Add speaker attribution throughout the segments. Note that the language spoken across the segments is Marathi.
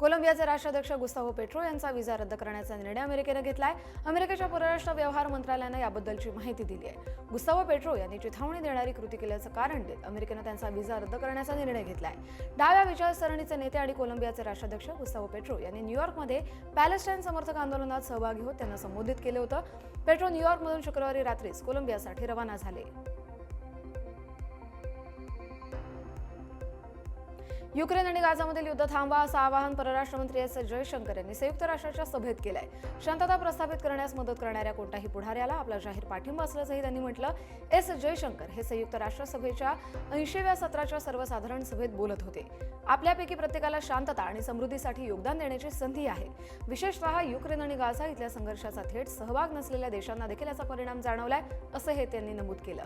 Speaker 1: कोलंबियाचे राष्ट्राध्यक्ष गुस्तावो पेट्रो यांचा व्हिसा रद्द करण्याचा निर्णय अमेरिकेनं घेतलाय. अमेरिकेच्या परराष्ट्र व्यवहार मंत्रालयानं याबद्दलची माहिती दिली आहे. गुस्तावो पेट्रो यांनी चिथावणी देणारी कृती केल्याचं कारण देत अमेरिकेनं त्यांचा व्हिसा रद्द करण्याचा निर्णय घेतलाय. डाव्या विचारसरणीचे नेते आणि कोलंबियाचे राष्ट्राध्यक्ष गुस्तावो पेट्रो यांनी न्यूयॉर्कमध्ये पॅलेस्टाईन समर्थक आंदोलनात सहभागी होत त्यांना संबोधित केलं होतं. पेट्रो न्यूयॉर्कमधून शुक्रवारी रात्रीच कोलंबियासाठी रवाना झाले. युक्रेन आणि गाझामधील युद्ध थांबवा असं आवाहन परराष्ट्र मंत्री एस जयशंकर यांनी संयुक्त राष्ट्राच्या सभेत केलंय. शांतता प्रस्थापित करण्यास मदत करणाऱ्या कोणत्याही पुढाऱ्याला आपला जाहीर पाठिंबा असल्याचंही त्यांनी म्हटलं. एस जयशंकर हे संयुक्त राष्ट्र सभेच्या ऐंशीव्या सत्राच्या सर्वसाधारण सभेत बोलत होते. आपल्यापैकी प्रत्येकाला शांतता आणि समृद्धीसाठी योगदान देण्याची संधी आहे. विशेषतः युक्रेन आणि गाझा इथल्या संघर्षाचा थेट सहभाग नसलेल्या देशांना देखील याचा परिणाम जाणवलाय असं हे त्यांनी नमूद केलं.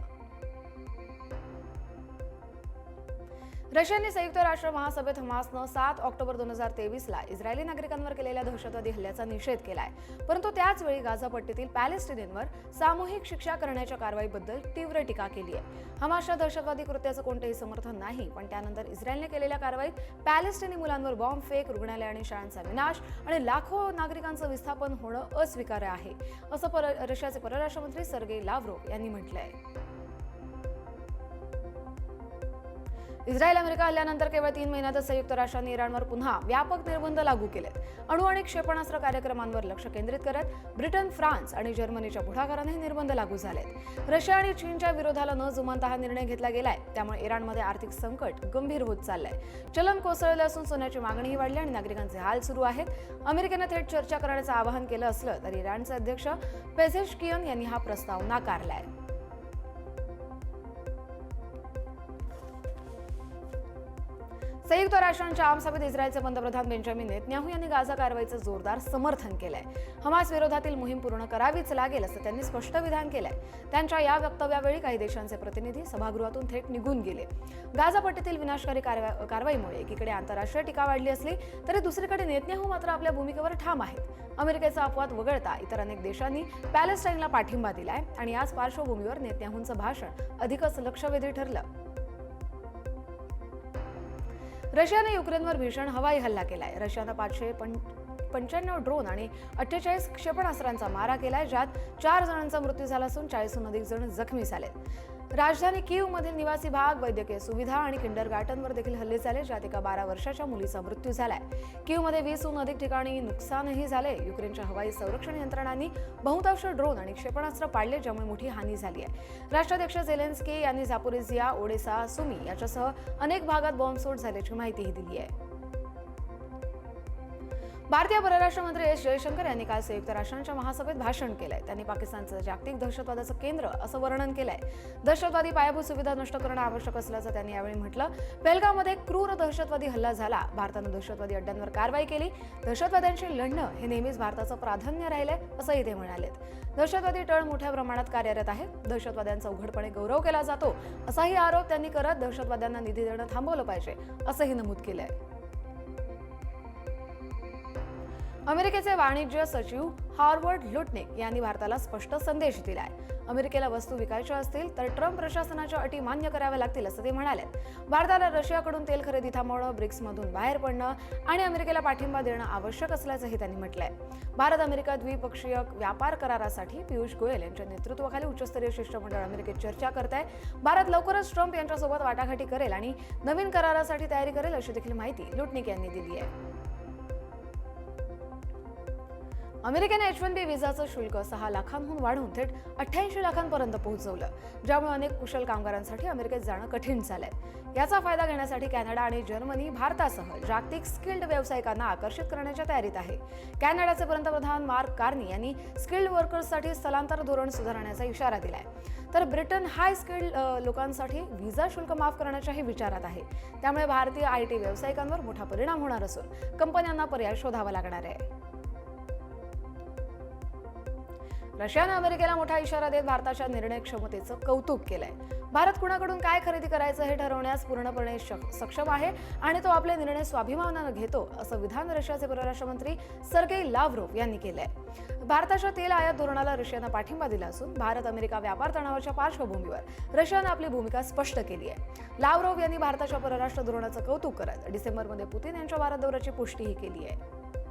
Speaker 1: रशियाने संयुक्त राष्ट्र महासभेत हमासनं सात ऑक्टोबर दोन हजार तेवीसला इस्रायली नागरिकांवर केलेल्या दहशतवादी हल्ल्याचा निषेध केलाय. परंतु त्याचवेळी गाझापट्टीतील गाझा पट्टीतील पॅलेस्टिनींवर सामूहिक शिक्षा करण्याच्या कारवाईबद्दल तीव्र टीका केली आहे हमासच्या दहशतवादी कृत्याचं कोणतंही समर्थन नाही पण त्यानंतर इस्रायलने केलेल्या कारवाईत पॅलेस्टिनी मुलांवर बॉम्ब फेक रुग्णालय आणि शाळांचा विनाश आणि लाखो नागरिकांचं विस्थापन होणं अस्वीकार्य आहे असं पर रशियाचे परराष्ट्र मंत्री सर्गेई लाव्हरो यांनी म्हटलंय. इस्रायल अमेरिका हल्ल्यानंतर केवळ तीन महिन्यातच संयुक्त राष्ट्रांनी इराणवर पुन्हा व्यापक निर्बंध लागू केलेत. अणू आणि क्षेपणास्त्र कार्यक्रमांवर लक्ष केंद्रित करत ब्रिटन फ्रान्स आणि जर्मनीच्या पुढाकाराने हे निर्बंध लागू झालेत. रशिया आणि चीनच्या विरोधाला न जुमानता हा निर्णय घेतला गेलाय. त्यामुळे इराणमध्ये आर्थिक संकट गंभीर होत चाललंय. चलन कोसळलं असून सोन्याची मागणीही वाढली आणि नागरिकांचे हाल सुरू आहेत. अमेरिकेनं थेट चर्चा करण्याचं आवाहन केलं असलं तरी इराणचे अध्यक्ष पेझेशकियन यांनी हा प्रस्ताव नाकारलाय. संयुक्त राष्ट्रांच्या आमसभेत इस्रायलचे पंतप्रधान बेंजामिन नेतन्याहू यांनी गाझा कारवाईचं जोरदार समर्थन केलंय. हमास विरोधातील मोहीम पूर्ण करावीच लागेल असं त्यांनी स्पष्ट विधान केलंय. त्यांच्या या वक्तव्यावेळी काही देशांचे प्रतिनिधी सभागृहातून थेट निघून गेले. गाझा पट्टीतील विनाशकारी कारवा- कारवाईमुळे एकीकडे आंतरराष्ट्रीय टीका वाढली असली तरी दुसरीकडे नेतन्याहू मात्र आपल्या भूमिकेवर ठाम आहेत. अमेरिकेचा अपवाद वगळता इतर अनेक देशांनी पॅलेस्टाईनला पाठिंबा दिलाय आणि याच पार्श्वभूमीवर नेतन्याहूंचं भाषण अधिकच लक्षवेधी ठरलं. रशियाने युक्रेनवर भीषण हवाई हल्ला केलाय. रशियानं पाचशे पं पंच्याण्णव ड्रोन आणि अठ्ठेचाळीस क्षेपणास्त्रांचा मारा केलाय ज्यात चार जणांचा मृत्यू झाला असून चाळीसहून अधिक जण जखमी झालेत. राजधानी कीव मधील निवासी भाग वैद्यकीय सुविधा आणि किंडर गार्टनवर देखील हल्ले झाले ज्यात एका बारा वर्षाच्या मुलीचा मृत्यू झालाय. कीवमध्ये वीसहून अधिक ठिकाणी नुकसानही झाले. युक्रेनच्या हवाई संरक्षण यंत्रणांनी बहुतांश ड्रोन आणि क्षेपणास्त्र पाडले ज्यामुळे मोठी हानी झाली आहे. राष्ट्राध्यक्ष झेलेन्स्की यांनी झापोरिझिया ओडेसा सुमी याच्यासह अनेक भागात बॉम्बस्फोट झाल्याची माहितीही दिली आहे. भारतीय परराष्ट्र मंत्री एस जयशंकर यांनी काल संयुक्त राष्ट्रांच्या महासभेत भाषण केलंय. त्यांनी पाकिस्तानचं जागतिक दहशतवादाचं केंद्र असं वर्णन केलंय. दहशतवादी पायाभूत सुविधा नष्ट करणं आवश्यक असल्याचं त्यांनी यावेळी म्हटलं. पेलगावमध्ये क्रूर दहशतवादी हल्ला झाला. भारतानं दहशतवादी अड्ड्यांवर कारवाई केली. दहशतवाद्यांशी लढणं हे नेहमीच भारताचं प्राधान्य राहिलंय असंही ते म्हणालेत. दहशतवादी टळ मोठ्या प्रमाणात कार्यरत आहेत. दहशतवाद्यांचा उघडपणे गौरव केला जातो. असाही आरोप त्यांनी करत दहशतवाद्यांना निधी देणं थांबवलं पाहिजे असंही नमूद केलंय. अमेरिकेचे वाणिज्य सचिव हार्वर्ड लुटनिक यांनी भारताला स्पष्ट संदेश दिलाय. अमेरिकेला वस्तू विकायच्या असतील तर ट्रम्प प्रशासनाच्या अटी मान्य कराव्या लागतील असं ते म्हणाले भारताला रशियाकडून तेल खरेदी थांबवणं ब्रिक्समधून बाहेर पडणं आणि अमेरिकेला पाठिंबा देणं आवश्यक असल्याचंही त्यांनी म्हटलंय. भारत अमेरिका द्विपक्षीय व्यापार करारासाठी पियुष गोयल यांच्या नेतृत्वाखाली उच्चस्तरीय शिष्टमंडळ अमेरिकेत चर्चा करत आहे भारत लवकरच ट्रम्प यांच्यासोबत वाटाघाटी करेल आणि नवीन करारासाठी तयारी करेल अशी देखील माहिती लुटनिक यांनी दिली आहे अमेरिकेने एच वन बी व्हिसाचं शुल्क सहा लाखांहून वाढवून थेट अठ्ठ्याऐंशी लाखांपर्यंत पोहोचवलं ज्यामुळे अनेक कुशल कामगारांसाठी अमेरिकेत जाणं कठीण झालंय. याचा फायदा घेण्यासाठी कॅनडा आणि जर्मनी भारतासह जागतिक स्किल्ड व्यावसायिकांना आकर्षित करण्याच्या तयारीत आहे. कॅनडाचे पंतप्रधान मार्क कार्नी यांनी स्किल्ड वर्कर्ससाठी स्थलांतर धोरण सुधारण्याचा इशारा दिलाय. तर ब्रिटन हाय स्किल्ड लोकांसाठी व्हिसा शुल्क माफ करण्याच्याही विचारात आहे. त्यामुळे भारतीय आय टी व्यावसायिकांवर मोठा परिणाम होणार असून कंपन्यांना पर्याय शोधावा लागणार आहे. रशियानं अमेरिकेला मोठा इशारा देत भारताच्या निर्णय क्षमतेचं कौतुक केलंय. भारत कुणाकडून काय खरेदी करायचं हे ठरवण्यास पूर्णपणे सक्षम आहे आणि तो आपले निर्णय स्वाभिमानानं घेतो असं विधान रशियाचे परराष्ट्र मंत्री सर्गेई लाव्हरोव्ह यांनी केलंय. भारताच्या तेल आयात धोरणाला रशियानं पाठिंबा दिला असून भारत अमेरिका व्यापार तणावाच्या पार्श्वभूमीवर रशियानं आपली भूमिका स्पष्ट केली आहे. लाव्हरोव्ह यांनी भारताच्या परराष्ट्र धोरणाचं कौतुक करत डिसेंबरमध्ये पुतीन यांच्या भारत दौऱ्याची पुष्टीही केली आहे.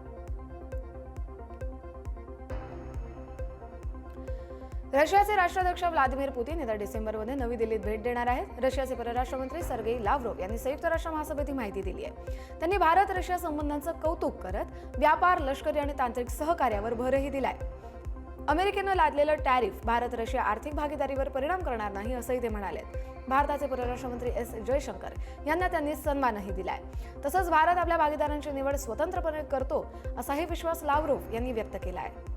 Speaker 1: रशियाचे राष्ट्राध्यक्ष व्लादिमीर पुतीन येत्या डिसेंबरमध्ये नवी दिल्लीत भेट देणार आहेत. रशियाचे परराष्ट्र मंत्री सर्गेई लाव्हरोव्ह यांनी संयुक्त राष्ट्र महासभेत ही माहिती दिली आहे. त्यांनी भारत रशिया संबंधांचं कौतुक करत व्यापार लष्करी आणि तांत्रिक सहकार्यावर भरही दिलाय. अमेरिकेनं लादलेलं टॅरिफ भारत रशिया आर्थिक भागीदारीवर परिणाम करणार नाही असंही ते म्हणाले. भारताचे परराष्ट्र मंत्री एस. जयशंकर यांना त्यांनी सन्मानही दिलाय. तसंच भारत आपल्या भागीदारांची निवड स्वतंत्रपणे करतो असाही विश्वास लाव्हरोव्ह यांनी व्यक्त केला आहे.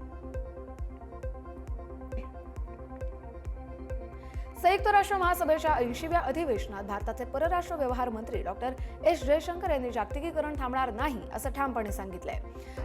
Speaker 1: संयुक्त राष्ट्र महासभेच्या ऐंशीव्या अधिवेशनात भारताचे परराष्ट्र व्यवहार मंत्री डॉक्टर एस. जयशंकर यांनी जागतिकीकरण थांबणार नाही असं ठामपणे सांगितलंय.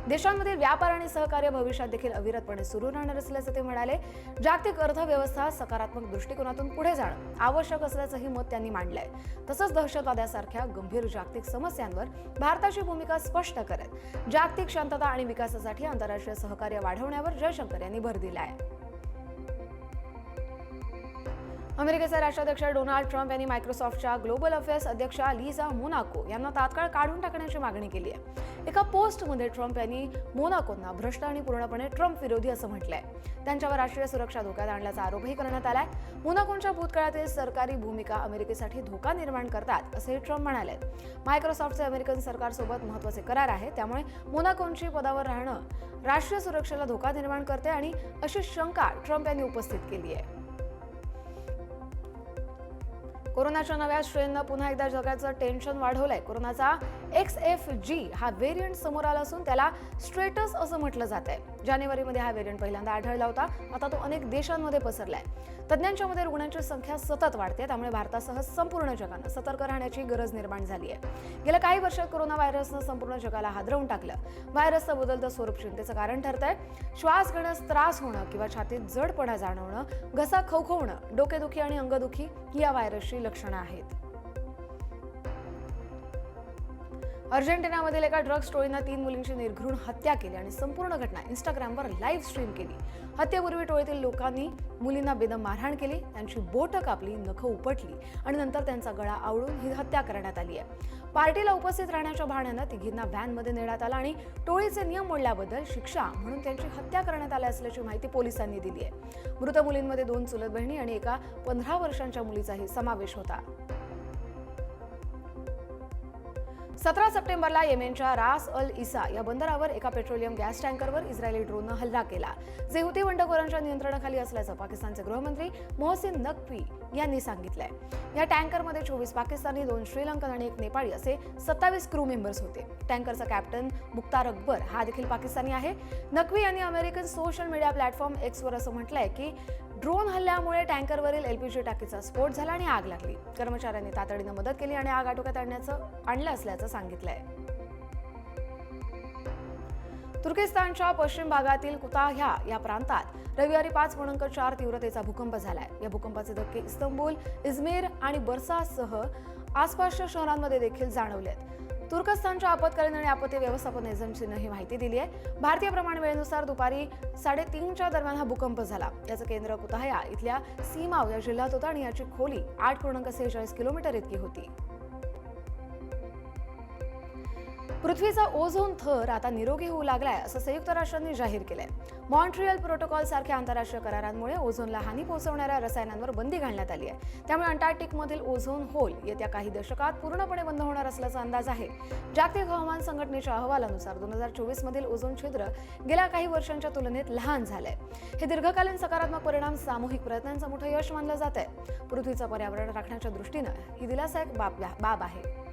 Speaker 1: देशांमधील व्यापार आणि सहकार्य भविष्यात देखील अविरतपणे सुरू राहणार असल्याचं ते म्हणाले. जागतिक अर्थव्यवस्था सकारात्मक दृष्टिकोनातून पुढे जाणं आवश्यक असल्याचंही मत त्यांनी मांडलंय. तसंच दहशतवादासारख्या गंभीर जागतिक समस्यांवर भारताची भूमिका स्पष्ट करत जागतिक शांतता आणि विकासासाठी आंतरराष्ट्रीय सहकार्य वाढवण्यावर जयशंकर यांनी भर दिला आहे अमेरिकेचे राष्ट्राध्यक्ष डोनाल्ड ट्रम्प यांनी मायक्रोसॉफ्टच्या ग्लोबल अफेअर्स अध्यक्षा लिझा मोनाको यांना तात्काळ काढून टाकण्याची मागणी केली आहे. एका पोस्टमध्ये ट्रम्प यांनी मोनाकोंना भ्रष्ट आणि पूर्णपणे ट्रम्प विरोधी असं म्हटलंय. त्यांच्यावर राष्ट्रीय सुरक्षा धोक्यात आणल्याचा आरोपही करण्यात आलाय. मोनाकोंच्या भूतकाळातील सरकारी भूमिका अमेरिकेसाठी धोका निर्माण करतात असंही ट्रम्प म्हणाले. मायक्रोसॉफ्टचे अमेरिकन सरकारसोबत महत्त्वाचे करार आहे त्यामुळे मोनाकोंची पदावर राहणं राष्ट्रीय सुरक्षेला धोका निर्माण करते आणि अशी शंका ट्रम्प यांनी उपस्थित केली आहे. कोरोनाच्या नव्या स्ट्रेननं पुन्हा एकदा जगाचं टेन्शन वाढवलंय. कोरोनाचा एक्स एफ जी हा व्हेरियंट समोर आला असून त्याला स्ट्रेटस असं म्हटलं जात आहे जानेवारीमध्ये हा व्हेरियंट पहिल्यांदा आढळला होता. आता तो अनेक देशांमध्ये पसरलाय. तज्ज्ञांच्या मते रुग्णांची संख्या सतत वाढते. त्यामुळे भारतासह संपूर्ण जगानं सतर्क राहण्याची गरज निर्माण झाली आहे. गेल्या काही वर्षात कोरोना व्हायरसनं संपूर्ण जगाला हादरवून टाकलं. व्हायरसचं बदलतं स्वरूप चिंतेचं कारण ठरतंय. श्वास घेण्यास त्रास होणं किंवा छातीत जडपणा जाणवणं घसा खवखवणं डोकेदुखी आणि अंगदुखी ही या व्हायरसची लक्षणं आहेत. अर्जेंटिनामधील एका ड्रग्स टोळीनं तीन मुलींची निर्घृण हत्या केली आणि संपूर्ण घटना इंस्टाग्रामवर लाईव्ह स्ट्रीम केली. हत्येपूर्वी टोळीतील लोकांनी मुलींना बेदम मारहाण केली त्यांची बोटं कापली नखं उपटली आणि नंतर त्यांचा गळा आवळून ही हत्या करण्यात आली आहे. पार्टीला उपस्थित राहण्याच्या बहाण्यानं तिघींना व्हॅनमध्ये नेण्यात आलं आणि टोळीचे नियम मोडल्याबद्दल शिक्षा म्हणून त्यांची हत्या करण्यात आली असल्याची माहिती पोलिसांनी दिली आहे. मृत मुलींमध्ये दोन चुलत बहिणी आणि एका पंधरा वर्षांच्या मुलीचाही समावेश होता. सतरा सप्टेंबरला येमेनच्या रास अल इसा या बंदरावर एका पेट्रोलियम गॅस टँकरवर इस्रायली ड्रोननं हल्ला केला. जे हुती बंडखोरांच्या नियंत्रणाखाली असल्याचं पाकिस्तानचे गृहमंत्री मोहसिन नकवी यांनी सांगितलंय. या टँकरमध्ये चोवीस पाकिस्तानी दोन श्रीलंकन आणि एक नेपाळी असे सत्तावीस क्रू मेंबर्स होते. टँकरचा कॅप्टन मुक्तार अकबर हा देखील पाकिस्तानी आहे. नकवी यांनी अमेरिकन सोशल मीडिया प्लॅटफॉर्म एक्सवर असं म्हटलंय की ड्रोन हल्ल्यामुळे टँकरवरील एलपीजी टाकीचा स्फोट झाला आणि आग लागली. कर्मचाऱ्यांनी तातडीनं मदत केली आणि आग आटोक्यात आणण्याचं आणलं असल्याचं सांगितलंय. तुर्किस्तानच्या पश्चिम भागातील कुताह्या या प्रांतात रविवारी पाच पूर्णांक चार तीव्रतेचा भूकंप झालाय. या भूकंपाचे धक्के इस्तंबूल इजमेर आणि बर्सासह आसपासच्या शहरांमध्ये देखील जाणवलेत. तुर्कस्तानच्या आपत्कालीन आणि आपत्ती व्यवस्थापन एजन्सीनं ही माहिती दिली आहे. भारतीय प्रमाण वेळेनुसार दुपारी साडेतीनच्या दरम्यान हा भूकंप झाला. याचं केंद्र कुताह्या इथल्या सीमाव या जिल्ह्यात होतं आणि याची खोली आठ पूर्णांक सेहेचाळीस किलोमीटर इतकी होती. पृथ्वीचा ओझोन थर आता निरोगी होऊ लागलाय असं संयुक्त राष्ट्रांनी जाहीर केलंय. मॉन्ट्रियल प्रोटोकॉल सारख्या आंतरराष्ट्रीय करारांमुळे ओझोनला हानी पोहोचवणाऱ्या रसायनांवर बंदी घालण्यात आली आहे. त्यामुळे अंटार्क्टिकमधील ओझोन होल येत्या काही दशकात पूर्णपणे बंद होणार असल्याचा अंदाज आहे. जागतिक हवामान संघटनेच्या अहवालानुसार दोन हजार चोवीस मधील ओझोन छिद्र गेल्या काही वर्षांच्या तुलनेत लहान झालंय. हे दीर्घकालीन सकारात्मक परिणाम सामूहिक प्रयत्नांचं मोठं यश मानलं जात आहे पृथ्वीचं पर्यावरण राखण्याच्या दृष्टीनं ही दिलासादायक बाब बाब आहे.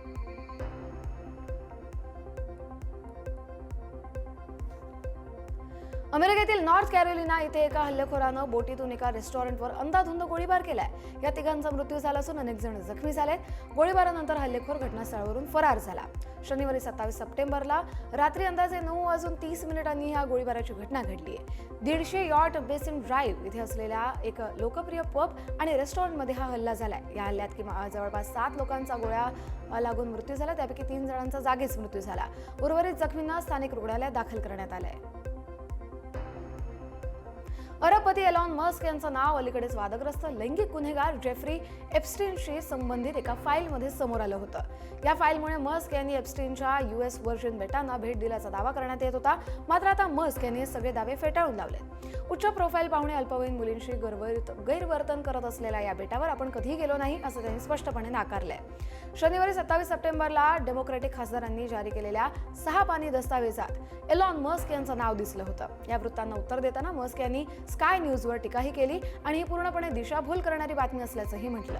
Speaker 1: अमेरिकेतील नॉर्थ कॅरोलिना इथे एका हल्लेखोरानं बोटीतून एका रेस्टॉरंटवर अंदाधुंद गोळीबार केलाय. या तिघांचा मृत्यू झाला असून अनेक जण जखमी झालेत. गोळीबारानंतर हल्लेखोर घटनास्थळावरून फरार झाला. शनिवारी सत्तावीस सप्टेंबरला रात्री अंदाजे नऊ वाजून तीस मिनिटांनी या गोळीबाराची घटना घडली आहे. दीडशे यॉट बेसिन ड्राईव्ह इथे असलेल्या एक लोकप्रिय पब आणि रेस्टॉरंटमध्ये हा हल्ला झालाय. या हल्ल्यात किंवा जवळपास सात लोकांचा गोळ्या लागून मृत्यू झाला. त्यापैकी तीन जणांचा जागीच मृत्यू झाला. उर्वरित जखमींना स्थानिक रुग्णालयात दाखल करण्यात आलंय. अरबपती एलॉन मस्क यांचं नाव अलीकडेच वादग्रस्त लैंगिक गुन्हेगार जेफ्री एप्स्टीनशी संबंधित एका फाईलमध्ये समोर आलं होतं. या फाईलमुळे मस्क यांनी एप्स्टीनच्या युएस व्हर्जन बेटांना भेट दिल्याचा दावा करण्यात येत होता. मात्र आता मस्क यांनी सगळे दावे फेटाळून लावले उच्च प्रोफाईल पाहुणे अल्पवयीन मुलींशी गैरवर्त गैरवर्तन करत असलेल्या या बेटावर आपण कधीही गेलो नाही असं त्यांनी स्पष्टपणे नाकारलंय. शनिवारी सत्तावीस सप्टेंबरला डेमोक्रॅटिक खासदारांनी जारी केलेल्या सहा पानी दस्तावेजात एलॉन मस्क यांचं नाव दिसलं होतं. या वृत्तांना उत्तर देताना मस्क यांनी स्काय न्यूजवर टीकाही केली आणि ही पूर्णपणे दिशाभूल करणारी बातमी असल्याचंही म्हटलं.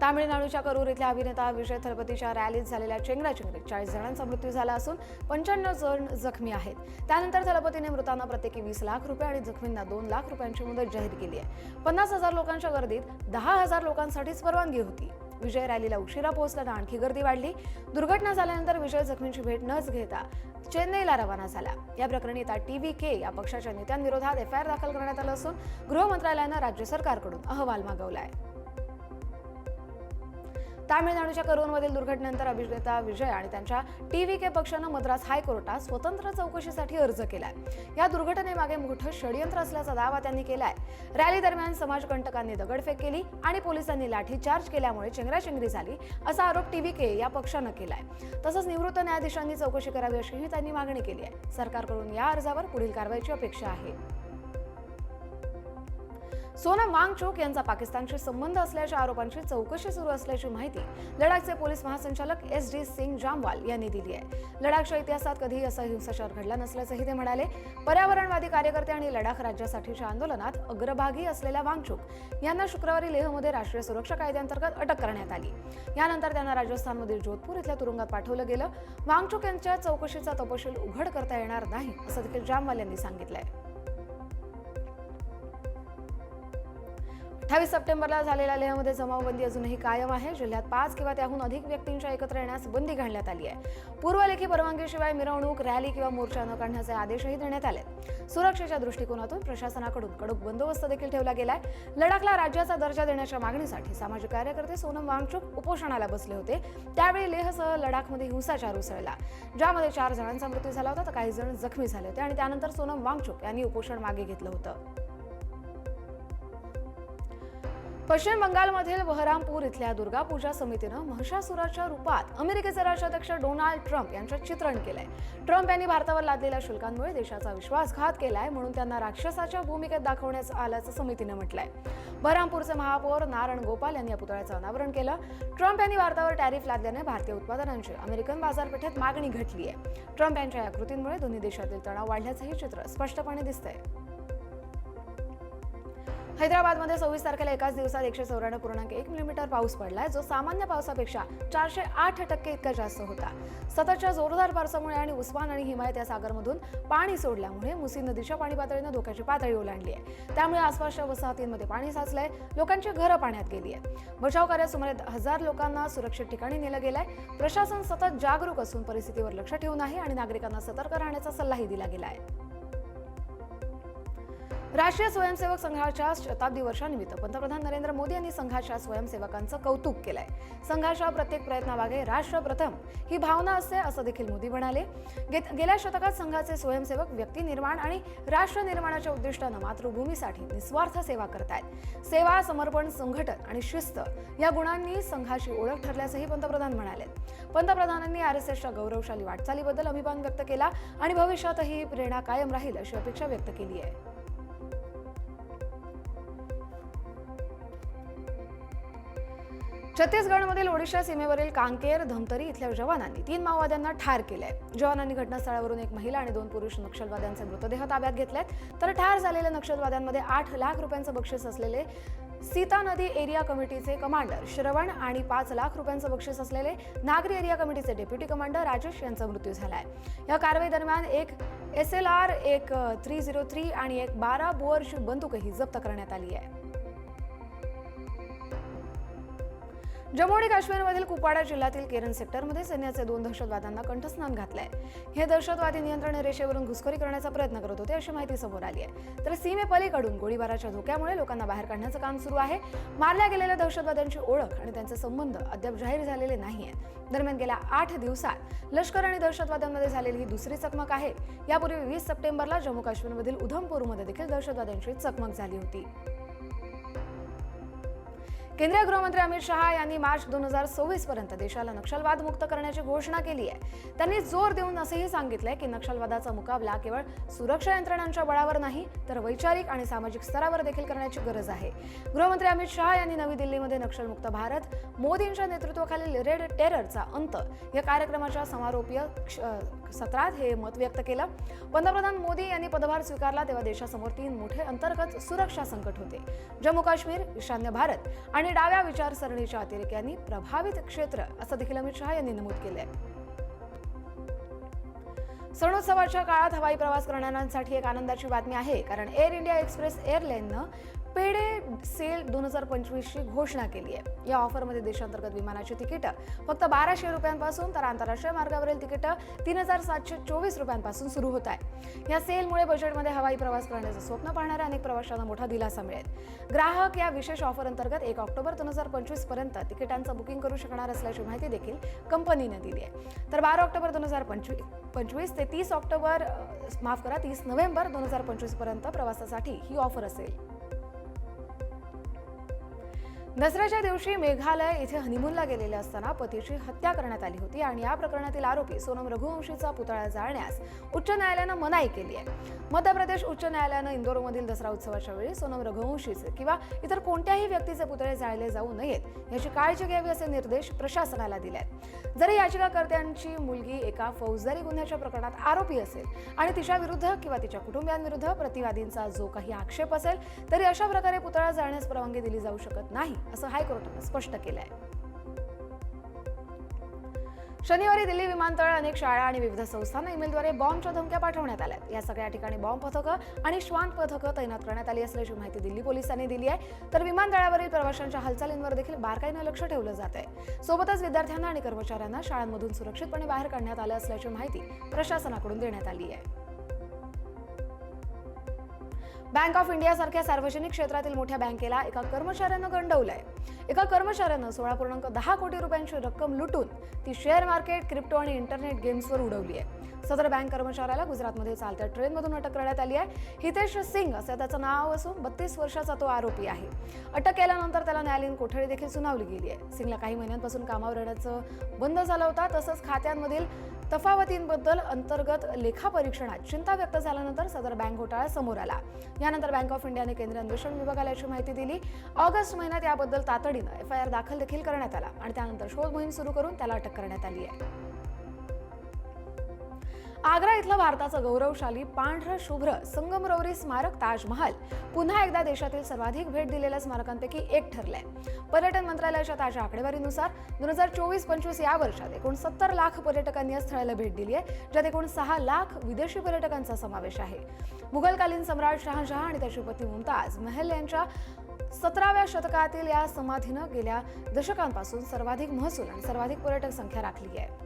Speaker 1: तामिळनाडूच्या करूर इथल्या अभिनेता विजय थलपतीच्या रॅलीत झालेल्या चेंगराचेंगरीत चाळीस जणांचा मृत्यू झाला असून पंच्याण्णव जण जखमी आहेत. त्यानंतर थलपतीने मृतांना प्रत्येकी वीस लाख रुपये आणि जखमींना दोन लाख रुपयांची मदत जाहीर केली आहे. पन्नास हजार लोकांच्या गर्दीत दहा हजार लोकांसाठीच परवानगी होती. विजय रॅलीला उशिरा पोहोचल्यानं आणखी गर्दी वाढली. दुर्घटना झाल्यानंतर विजय जखमींची भेट न घेता चेन्नईला रवाना झाला. या प्रकरणी आता टी व्ही के या पक्षाच्या नेत्यांविरोधात एफ आय आर दाखल करण्यात आलं असून गृह मंत्रालयानं राज्य सरकारकडून अहवाल मागवला आहे तामिळनाडूच्या करूरमधील दुर्घटनेनंतर अभिनेता विजय आणि त्यांच्या टी व्ही के पक्षानं मद्रास हायकोर्टात स्वतंत्र चौकशीसाठी अर्ज केलाय. या दुर्घटनेमागे मोठं षडयंत्र असल्याचा दावा त्यांनी केलाय. रॅली दरम्यान समाजकंटकांनी दगडफेक केली आणि पोलिसांनी लाठीचार्ज केल्यामुळे चेंगराचेंगरी झाली असा आरोप टी व्ही के या पक्षानं केलाय. तसंच निवृत्त न्यायाधीशांनी चौकशी करावी अशीही त्यांनी मागणी केली आहे. सरकारकडून या अर्जावर पुढील कारवाईची अपेक्षा आहे. सोनम वांगचूक यांचा पाकिस्तानशी संबंध असल्याच्या आरोपांची चौकशी सुरू असल्याची माहिती लडाखचे पोलीस महासंचालक एस डी सिंग जामवाल यांनी दिली आहे. लडाखच्या इतिहासात कधीही असा हिंसाचार घडला नसल्याचंही ते म्हणाले. पर्यावरणवादी कार्यकर्ते आणि लडाख राज्यासाठीच्या आंदोलनात अग्रभागी असलेल्या वांगचूक यांना शुक्रवारी लेहमध्ये राष्ट्रीय सुरक्षा कायद्याअंतर्गत अटक करण्यात आली. यानंतर त्यांना राजस्थानमधील जोधपूर इथल्या तुरुंगात पाठवलं गेलं. वांगचूक यांच्या चौकशीचा तपशील उघड करता येणार नाही असं देखील जामवाल यांनी सांगितलंय. अठ्ठावीस सप्टेंबरला झालेल्या लेहमध्ये जमावबंदी अजूनही कायम आहे. जिल्ह्यात पाच किंवा त्याहून अधिक व्यक्तींच्या एकत्र येण्यास बंदी घालण्यात आली आहे. पूर्वलेखी परवानगीशिवाय मिरवणूक रॅली किंवा मोर्चा न काढण्याचे आदेशही देण्यात आले सुरक्षेच्या दृष्टिकोनातून प्रशासनाकडून कडक बंदोबस्त देखील ठेवला गेलाय. लडाखला राज्याचा दर्जा देण्याच्या मागणीसाठी सामाजिक कार्यकर्ते सोनम वांगचूक उपोषणाला बसले होते. त्यावेळी लेहसह लडाखमध्ये हिंसाचार उसळला. ज्यामध्ये चार जणांचा मृत्यू झाला होता तर काही जण जखमी झाले होते आणि त्यानंतर सोनम वांगचूक यांनी उपोषण मागे घेतलं होतं. पश्चिम बंगालमधील बहरामपूर इथल्या दुर्गा पूजा समितीनं महिषासुराच्या रूपात अमेरिकेचे राष्ट्राध्यक्ष डोनाल्ड ट्रम्प यांचं चित्रण केलंय. ट्रम्प यांनी भारतावर लादलेल्या शुल्कांमुळे देशाचा विश्वासघात केलाय म्हणून त्यांना राक्षसाच्या भूमिकेत दाखवण्यात आल्याचं समितीनं म्हटलंय. बहरामपूरचे महापौर नारायण गोपाल यांनी या पुतळ्याचं अनावरण केलं. ट्रम्प यांनी भारतावर टॅरिफ लादल्याने भारतीय उत्पादनांची अमेरिकन बाजारपेठेत मागणी घटली आहे ट्रम्प यांच्या या कृतींमुळे दोन्ही देशातील तणाव वाढल्याचंही चित्र स्पष्टपणे दिसतंय. हैदराबादमध्ये सव्वीस तारखेला एकाच दिवसात एकशे चौऱ्याण्णव पूर्णांक एक मिलीमीटर पाऊस पडलाय. जो सामान्य पावसापेक्षा चारशे आठ टक्के इतका जास्त होता. सततच्या जोरदार पावसामुळे आणि उस्मान आणि हिमायत या सागरमधून पाणी सोडल्यामुळे मुसी नदीच्या पाणी पातळीनं धोक्याची पातळी ओलांडली आहे. त्यामुळे आसपासच्या वसाहतींमध्ये पाणी साचलंय लोकांची घरं पाण्यात गेली आहे बचाव कार्यात सुमारे हजार लोकांना सुरक्षित ठिकाणी नेलं गेलंय. प्रशासन सतत जागरूक असून परिस्थितीवर लक्ष ठेवून आहे आणि नागरिकांना सतर्क राहण्याचा सल्लाही दिला गेला आहे. राष्ट्रीय स्वयंसेवक संघाच्या शताब्दी वर्षानिमित्त पंतप्रधान नरेंद्र मोदी यांनी संघाच्या स्वयंसेवकांचं कौतुक केलंय. संघाच्या प्रत्येक प्रयत्नामागे राष्ट्र प्रथम ही भावना असते असं देखील मोदी म्हणाले. गेल्या शतकात संघाचे स्वयंसेवक व्यक्ती निर्माण आणि राष्ट्र निर्माणाच्या उद्दिष्टानं मातृभूमीसाठी निस्वार्थ सेवा करतायत. सेवा समर्पण संघटन आणि शिस्त या गुणांनी संघाची ओळख ठरल्याचंही पंतप्रधान म्हणाले पंतप्रधानांनी आर एस एसच्या गौरवशाली वाटचालीबद्दल अभिमान व्यक्त केला आणि भविष्यातही प्रेरणा कायम राहील अशी अपेक्षा व्यक्त केली आहे. छत्तीसगडमधील ओडिशा सीमेवरील कांकेर धमतरी इथल्या जवानांनी तीन माओवाद्यांना ठार केलंय. जवानांनी घटनास्थळावरून एक महिला आणि दोन पुरुष नक्षलवाद्यांचे मृतदेह ताब्यात घेतलेत तर ठार झालेल्या नक्षलवाद्यांमध्ये आठ लाख रुपयांचं बक्षीस असलेले सीता नदी एरिया कमिटीचे कमांडर श्रवण आणि पाच लाख रुपयांचं बक्षीस असलेले नागरी एरिया कमिटीचे डेप्युटी कमांडर राजेश यांचा मृत्यू झाला आहे या कारवाई दरम्यान एक एस एल आर एक थ्री झिरो थ्री आणि एक बारा बोअरशिप बंदूकही जप्त करण्यात आली आहे. जम्मू आणि काश्मीरमधील कुपाडा जिल्ह्यातील केरन सेक्टरमध्ये सैन्याचे दोन दहशतवाद्यांना कंठस्नान घातलंय. हे दहशतवादी नियंत्रण रेषेवरून घुसखोरी करण्याचा प्रयत्न करत होते अशी माहिती समोर आली आहे. तर सीमेपलीकडून गोळीबाराच्या धोक्यामुळे लोकांना बाहेर काढण्याचं काम सुरू आहे. मारल्या गेलेल्या दहशतवाद्यांची ओळख आणि त्यांचे संबंध अद्याप जाहीर झालेले नाही आहेत दरम्यान गेल्या आठ दिवसात लष्कर आणि दहशतवाद्यांमध्ये झालेली ही दुसरी चकमक आहे. यापूर्वी वीस सप्टेंबरला जम्मू काश्मीरमधील उधमपूरमध्ये देखील दहशतवाद्यांची चकमक झाली होती. केंद्रीय गृहमंत्री अमित शहा यांनी मार्च दोन हजार सव्वीस पर्यंत देशाला नक्षलवाद मुक्त करण्याची घोषणा केली आहे. त्यांनी जोर देऊन असंही सांगितलंय की नक्षलवादाचा मुकाबला केवळ सुरक्षा यंत्रणांच्या बळावर नाही तर वैचारिक आणि सामाजिक स्तरावर देखील करण्याची गरज आहे. गृहमंत्री अमित शहा यांनी नवी दिल्लीमध्ये नक्षलमुक्त भारत मोदींच्या नेतृत्वाखालील रेड टेररचा अंत. या कार्यक्रमाच्या समारोपीय क्ष- सत्रात हे मत व्यक्त केलं. पंतप्रधान मोदी यांनी पदभार स्वीकारला तेव्हा देशासमोर तीन मोठे अंतर्गत सुरक्षा संकट होते. जम्मू काश्मीर ईशान्य भारत आणि डाव्या विचारसरणीच्या अतिरेक्यांनी प्रभावित क्षेत्र असं देखील अमित शहा यांनी नमूद केलं आहे सणोत्सवाच्या काळात हवाई प्रवास करणाऱ्यांसाठी एक आनंदाची बातमी आहे कारण एअर इंडिया एक्सप्रेस एअरलाईननं पेडे सेल दोन हजार पंचवीसची घोषणा केली आहे. या ऑफरमध्ये देशांतर्गत विमानाची तिकीटं फक्त बाराशे रुपयांपासून तर आंतरराष्ट्रीय मार्गावरील तिकीटं तीन हजार सातशे चोवीस रुपयांपासून सुरू होत आहे. या सेलमुळे बजेटमध्ये हवाई प्रवास करण्याचं स्वप्न पाहणाऱ्या अनेक प्रवाशांना मोठा दिलासा मिळेल. ग्राहक या विशेष ऑफर अंतर्गत एक ऑक्टोबर दोन हजार पंचवीसपर्यंत तिकिटांचं बुकिंग करू शकणार असल्याची माहिती देखील कंपनीने दिली आहे. तर बारा ऑक्टोबर दोन हजार पंचवीस पंचवीस ते तीस ऑक्टोबर माफ करा तीस नोव्हेंबर दोन हजार पंचवीसपर्यंत प्रवासासाठी ही ऑफर असेल. दसऱ्याच्या दिवशी मेघालय इथे हनीमूनला गेलेले असताना पतीची हत्या करण्यात आली होती आणि या प्रकरणातील आरोपी सोनम रघुवंशीचा पुतळा जाळण्यास उच्च न्यायालयानं मनाई केली आहे. मध्य प्रदेश उच्च न्यायालयानं इंदोरमधील दसरा उत्सवाच्या वेळी सोनम रघुवंशीचे किंवा इतर कोणत्याही व्यक्तीचे पुतळे जाळले जाऊ नयेत याची काळजी घ्यावी असे निर्देश प्रशासनाला दिले आहेत. जरी याचिकाकर्त्यांची मुलगी एका फौजदारी गुन्ह्याच्या प्रकरणात आरोपी असेल आणि तिच्या विरुद्ध किंवा तिच्या कुटुंबियांविरुद्ध प्रतिवादींचा जो काही आक्षेप असेल तरी अशा प्रकारे पुतळा जाळण्यास परवानगी दिली जाऊ शकत नाही. असं हायकोर्टानं स्पष्ट केलं आहे शनिवारी दिल्ली विमानतळ अनेक शाळा आणि विविध संस्थांना ईमेलद्वारे बॉम्बच्या धमक्या पाठवण्यात आल्या या सगळ्या ठिकाणी बॉम्ब पथकं आणि श्वान पथकं तैनात करण्यात आली असल्याची माहिती दिल्ली पोलिसांनी दिली आहे. तर विमानतळावरील प्रवाशांच्या हालचालींवर देखील बारकाईनं लक्ष ठेवलं जात आहे. सोबतच विद्यार्थ्यांना आणि कर्मचाऱ्यांना शाळांमधून सुरक्षितपणे बाहेर काढण्यात आलं असल्याची माहिती प्रशासनाकडून देण्यात आली आहे. बँक ऑफ इंडियासारख्या सार्वजनिक क्षेत्रातील मोठ्या बँकेला एका कर्मचाऱ्यानं गंडवलंय. एका कर्मचाऱ्यानं सोळा पूर्णांक दहा कोटी रुपयांची रक्कम लुटून ती शेअर मार्केट क्रिप्टो आणि इंटरनेट गेम्सवर उडवली आहे सदर बँक कर्मचाऱ्याला गुजरातमध्ये चालत्या ट्रेनमधून अटक करण्यात आली आहे. हितेश सिंग असं त्याचं नाव असून बत्तीस वर्षाचा तो आरोपी आहे. अटक केल्यानंतर त्याला न्यायालयीन कोठडी देखील सुनावली गेली आहे सिंगला काही महिन्यांपासून कामावर येण्याचं बंद झालं होता. तसंच खात्यांमधील तफावतींबद्दल अंतर्गत लेखापरीक्षणात चिंता व्यक्त झाल्यानंतर सदर बँक घोटाळा समोर आला. यानंतर बँक ऑफ इंडियाने केंद्रीय अन्वेषण विभागाला याची माहिती दिली. ऑगस्ट महिन्यात याबद्दल तातडीनं एफ आय आर दाखल देखील करण्यात आला आणि त्यानंतर शोध मोहीम सुरू करून त्याला अटक करण्यात आली आहे. आग्रा इथलं भारताचं गौरवशाली पांढरं शुभ्र संगमरवरी स्मारक ताजमहाल पुन्हा एकदा देशातील सर्वाधिक भेट दिलेल्या स्मारकांपैकी एक ठरलंय. पर्यटन मंत्रालयाच्या ताज्या आकडेवारीनुसार दोन हजार चोवीस पंचवीस या वर्षात एकूण सत्तर लाख पर्यटकांनी या स्थळाला भेट दिली आहे ज्यात एकूण सहा लाख विदेशी पर्यटकांचा समावेश आहे. मुघलकालीन सम्राट शहाजहा आणि त्याची पत्नी मुमताज महल यांच्या सतराव्या शतकातील या समाधीनं गेल्या दशकांपासून सर्वाधिक महसूल आणि सर्वाधिक पर्यटक संख्या राखली आहे.